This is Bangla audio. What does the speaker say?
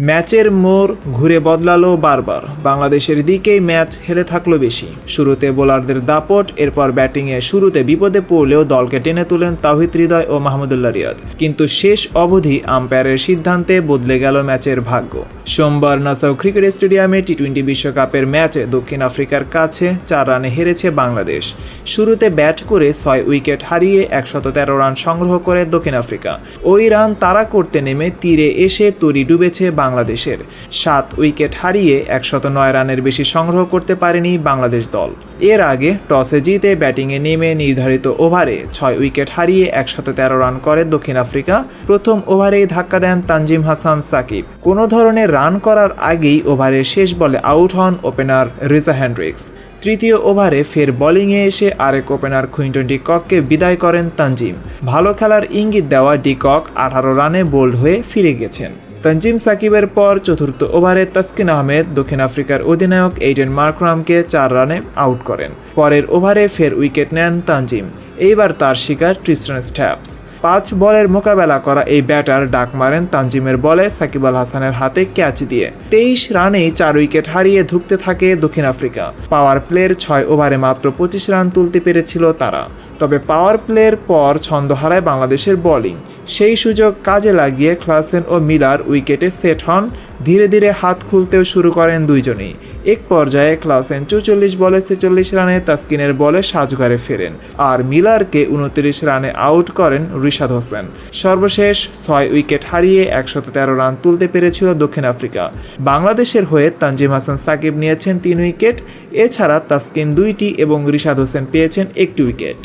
ম্যাচের মোড় ঘুরে বদলালো বারবার। বাংলাদেশের দিকেই ম্যাচ হেরে থাকল বেশি। শুরুতে বোলারদের দাপট, এরপর ব্যাটিংয়ে শুরুতে বিপদে পড়লেও দলকে টেনে তুলেন তাহিদ হৃদয় ও মাহমুদুল্লাহ রিয়াদ। কিন্তু শেষ অবধি আম্পায়ারের সিদ্ধান্তে বদলে গেল ম্যাচের ভাগ্য। সোমবার নাসাউ ক্রিকেট স্টেডিয়ামে টি টোয়েন্টি বিশ্বকাপের ম্যাচে দক্ষিণ আফ্রিকার কাছে চার রানে হেরেছে বাংলাদেশ। শুরুতে ব্যাট করে ছয় উইকেট হারিয়ে একশত তেরো রান সংগ্রহ করে দক্ষিণ আফ্রিকা। ওই রান তাড়া করতে নেমে তীরে এসে তরি ডুবেছে বাংলাদেশের। সাত উইকেট হারিয়ে একশত নয় রানের বেশি সংগ্রহ করতে পারেনি বাংলাদেশ দল। এর আগে টসে জিতে ব্যাটিংয়ে নেমে নির্ধারিত ওভারে ছয় উইকেট হারিয়ে একশত তেরো রান করে দক্ষিণ আফ্রিকা। প্রথম ওভারেই ধাক্কা দেন তানজিম হাসান সাকিব। কোনো ধরনের রান করার আগেই ওভারের শেষ বলে আউট হন ওপেনার রিজা হ্যান্ড্রিক্স। তৃতীয় ওভারে ফের বোলিংয়ে এসে আরেক ওপেনার কুইন্টন ডিককে বিদায় করেন তানজিম। ভালো খেলার ইঙ্গিত দেওয়া ডিকক আঠারো রানে বোল্ড হয়ে ফিরে গেছেন। তানজিম সাকিবের পর চতুর্থ ওভারে তাসকিন আহমেদ দক্ষিণ আফ্রিকার অধিনায়ক এইডেন মার্করামকে চার রানে আউট করেন। পরের ওভারে ফের উইকেট নেন তানজিম। এইবার তার শিকার ট্রিস্টান স্ট্যাপস। পাঁচ বলের মোকাবেলা করা এই ব্যাটার ডাক মারেন তানজিমের বলে সাকিব আল হাসানের হাতে ক্যাচ দিয়ে। তেইশ রানেই চার উইকেট হারিয়ে ধুঁকতে থাকে দক্ষিণ আফ্রিকা। পাওয়ার প্লের ছয় ওভারে মাত্র পঁচিশ রান তুলতে পেরেছিল তারা। তবে পাওয়ার প্লের পর ছন্দ হারায় বাংলাদেশের বোলিং। সেই সুযোগ কাজে লাগিয়ে ক্লাসেন ও মিলার উইকেটে সেট হন। ধীরে ধীরে হাত খুলতেও শুরু করেন দুইজনেই। এক পর্যায়ে ক্লাসেন চৌচল্লিশ বলে ছেচল্লিশ রানে তাসকিনের বলে সাজঘরে ফেরেন আর মিলারকে উনত্রিশ রানে আউট করেন রিশাদ হোসেন। সর্বশেষ ছয় উইকেট হারিয়ে একশত তেরো রান তুলতে পেরেছিল দক্ষিণ আফ্রিকা। বাংলাদেশের হয়ে তানজিম হাসান সাকিব নিয়েছেন তিন উইকেট। এছাড়া তাসকিন দুইটি এবং রিশাদ হোসেন পেয়েছেন একটি উইকেট।